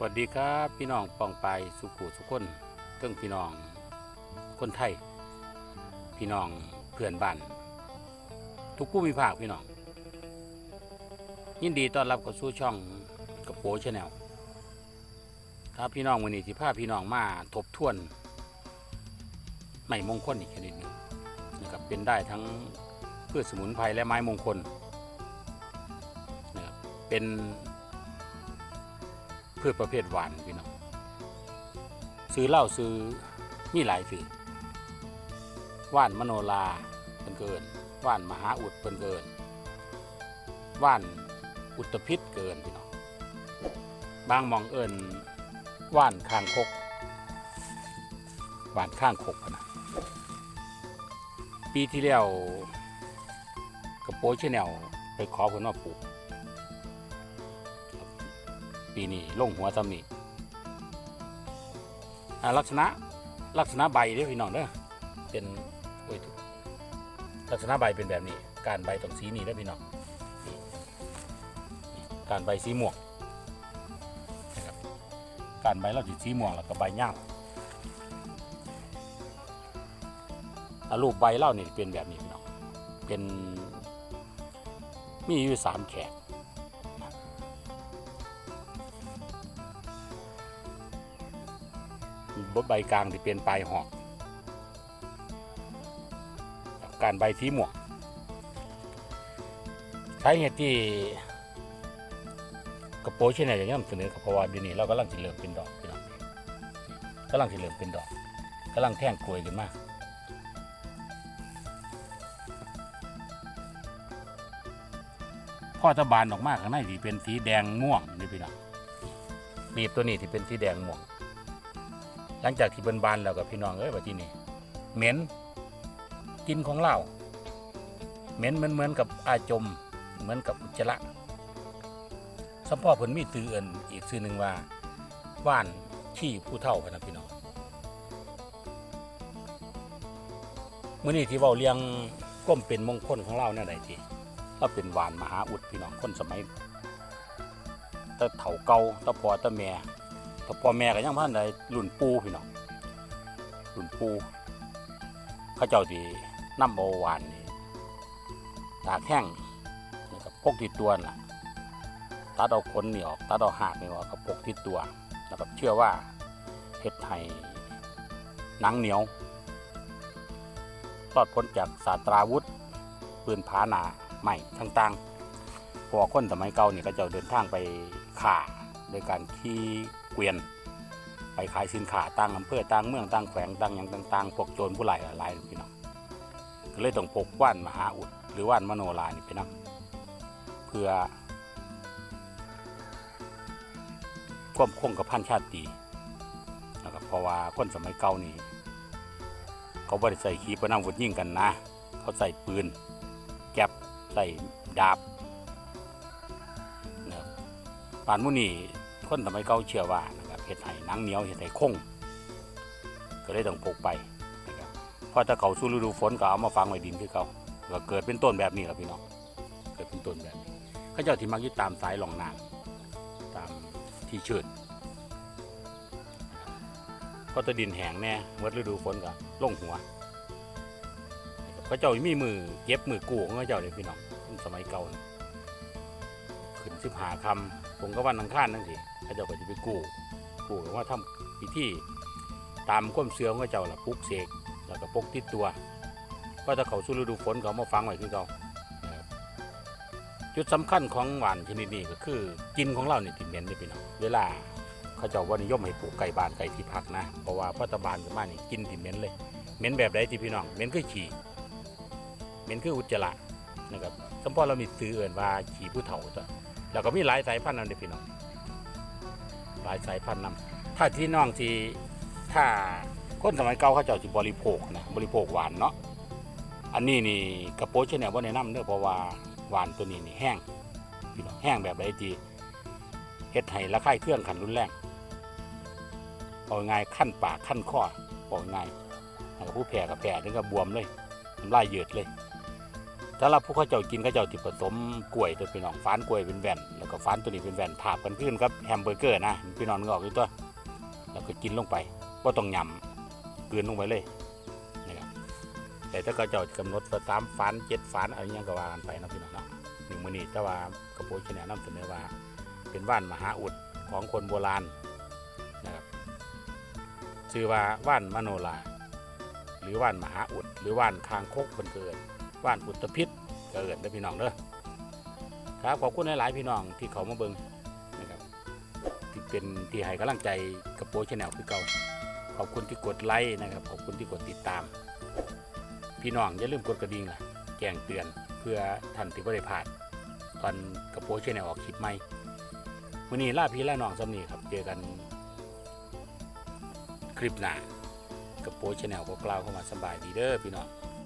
สวัสดีครับพี่น้องปองไปสุขุสุขคนเครื่องพี่น้องคนไทย พี่น้องเพื่อนบ้านทุกผู้มีภาคพี่น้อง ยินดีต้อนรับเข้าสู่ช่องกระโปชแนลครับพี่น้องวันนี้ที่พาพี่น้องมาทบทวนไม้มงคลอีกชนิดหนึ่งนะครับเป็นได้ทั้งพืชสมุนไพรและไม้มงคลนะครับเป็น พืชประเภทหวานพี่น้องซื้อเหล้าซื้อมีหลายซื้อว่านมโนลาเป็นเกินว่านมหาอุดเป็นเกินว่านอุตพิษเกินพี่น้องบางมองเอิญว่านข้างคกว่านข้างคกนะปีที่แล้วกระโปรงชแนลไปขอผลว่าปลูก ปีนี้ลงหัวซ้ำนี่ลักษณะลักษณะใบเด้พี่น้องเด้อเป็นโอ้ยลักษณะใบเป็นแบบนี้ การใบต้องสีนี้เด้อพี่น้องการใบสีม่วงนะครับการใบเราสิสีม่วงแล้วก็ใบย่ารูปใบเล่านี่เป็นแบบนี้พี่น้องเป็นมีอยู่สามแขก บใบกลางที่เป็นปลายหอกการใบสีหม่วงสาเหตุที่กระโปรงเช่นไหนอย่างนี้นำเสนอกับพราะว่าเดี๋ยวนี้เรากำลังจะเริ่มเป็นดอกพี่น้องกำลังจะเริ่มเป็นดอกกำลังแท่งกลวยขึ้นมากพ่อตะบานออกมากข้างในที่เป็นสีแดงม่วงนี่พี่น้องบีบตัวนี้ที่เป็นสีแดงม่วง หลังจากที่เบิ่นบานแล้วกับพี่น้องเอ้ยว่าที่นี่เหม็นกินของเหล้าเหม็นเหมือนเหมือนกับอาจมเหมือนกับอุจจระสัมพ่อเพิ่นมีตือเอินอีกชื่อหนึ่งว่าว่านขี้ผู้เฒ่าพนะพี่น้องเมื้อนี้ที่เว้าเรียงก้มเป็นมงคลของเราเนี่ยใดที่เราเป็นหวานมหาอุดพี่น้องคนสมัยตะเฒ่าเกาตะพอตะแม่ แต่พ่อแม่ก็ยังพันใดรุ่นปูพี่น้องรุ่นปูข้าเจ้าที่น้ำโอาหวานนี่ตากแห้งนะครับพกติดตัวน่ะตัดเอาขนนี่ออกตัดเอาหากนี่ออกกับพกติดตัวนะครับเชื่อว่าเฮ็ดให้หนังเหนียวรอดพ้นจากสาตราวุธ ปืนผาหนาใหม่ต่างๆพราะว่าคนสมัยเก่านี่ก็จะเดินทางไปข่าโดยการขี่ เกวียน ไปขายสินค้าต่างอำเภอต่างเมืองต่างแขวงต่างอย่างต่างๆพวกโจรผู้หลหลายพี่น้องก็เลยต้องพกว่านมหาอุด หรือว่านมโนรานี่ไปนํเพื่อความคงกับพันชาตินะครับเพราะว่าคนสมัยเก่านี่เขาบริใส่ขีปนาวุธยิ่งกันนะ เขาใส่ปืน แก็บใส่ดาบนะปานมุนี คนสมัยเก่าเชื่อว่านะครับเห็ดไห้หนังเหนียวเห็ดไห้คงก็เลยต้องพกไปนะครับพอถ้าเขาสู่ฤดูฝนก็เอามาฝังไว้ดินคือเขาก็เกิดเป็นต้นแบบนี้แหละพี่น้องเกิดเป็นต้นแบบนี้เขาเจ้าที่มักยึดตามสายหลองน้ำตามที่เชิดเพราะตะดินแห้งแน่เมื่อฤดูฝนก็ลงหัวเขาเจ้ามีมือเก็บมือกู้ของเขาเจ้าเลยพี่น้องสมัยเก่านะ ขึ้นสิบหาคำผมก็วันอังคารนั่นสิเขาเจ้าก็จะไปกู้กู้กันว่าทำพิธีตามความเชื่อของเขาเจ้าล่ะปุกเสกแล้วก็ปกติดตัวก็ถ้าเขาสู้ฤดูฝนเขามาฟังไว้คือเขาจุดสำคัญของหวานชนิดนี้ก็คือกินของเราเนี่ยติเหม็นนี่พี่น้องเวลาเขาเจ้าว่านิยมให้ปลูกไก่บานไก่ที่พักนะเพราะว่าพัตบานกันมานี่กินติเหม็นเลยเหม็นแบบใดที่พี่น้องเหม็นคือฉี่เหม็นคืออุจจาระนะครับสมพอเรามีซื้อเอื่นว่าฉี่ผู้เฒ่าจ้ะ แล้วก็มีหลายสายพันธุ์นำเด้อพี่น้อง หลายสายพันธุ์นำถ้าที่น้องที่ถ้าคนสมัยเก่าเขาเจ้าสิบริโภคนะบริโภคหวานเนาะอันนี้นี่กระโปงเช่นเนี่ยว่าแนะนำเด้อเพราะว่าหวานตัวนี้นี่แห้งพี่น้องแห้งแบบไรทีเฮ็ดให้ระคายเครื่องขันรุนแรงเอาง่ายขั้นปากขั้นข้อบอกง่ายแล้วก็ผู้แพ้กับแพ้ถึงกับบวมเลยน้ำลายเหยืดเลย สำหรับผู้เขาเจ้ากินเขาเจ้าที่ผสมกล้วยตัวพี่น้องฟานกล้วยเป็นแว่นแล้วก็ฟานตัวนี้เป็นแว่นทาบกันขึ้นครับแฮมเบอร์เกอร์นะพี่น้องนึกออกอยู่ตัวแล้วก็กินลงไปก็ต้องยำกลืนลงไปเลยนะครับแต่ถ้าเขาเจ้ากำหนดว่าสามฟานเจ็ดฟานอะไรยังก็ว่ากันไปนะพี่น้องเนาะหนึ่งมือนี้แต่ว่ากระโปรงชแนลนำเสนอว่า เป็นว่านมหาอุดของคนโบราณนะครับชื่อว่าว่านมโนราหรือว่านมหาอุดหรือว่านคางคกคนเกิด ว่านอุตพิษเอิดได้อพี่น้องเด้อครับขอบคุณหลาย ๆ พี่น้องที่เขามาเบิงนะครับที่เป็นที่ให้กำลังใจกับโปรงชาแนลคือเก่าขอบคุณที่กดไลค์นะครับ ขอบคุณที่กดติดตาม พี่น้องอย่าลืมกดกระดิ่งล่ะแจ้งเตือนเพื่อท่านที่ไม่ได้พลาดตอนกับโปรงชาแนลออกคลิปใหม่วันนี้ล่าพี่ล่าน้องสำนีครับเจอกันคลิปหน้ากับโปรชาแนลก็กล่าวเข้ามาสบายดีเด้อพี่น้อง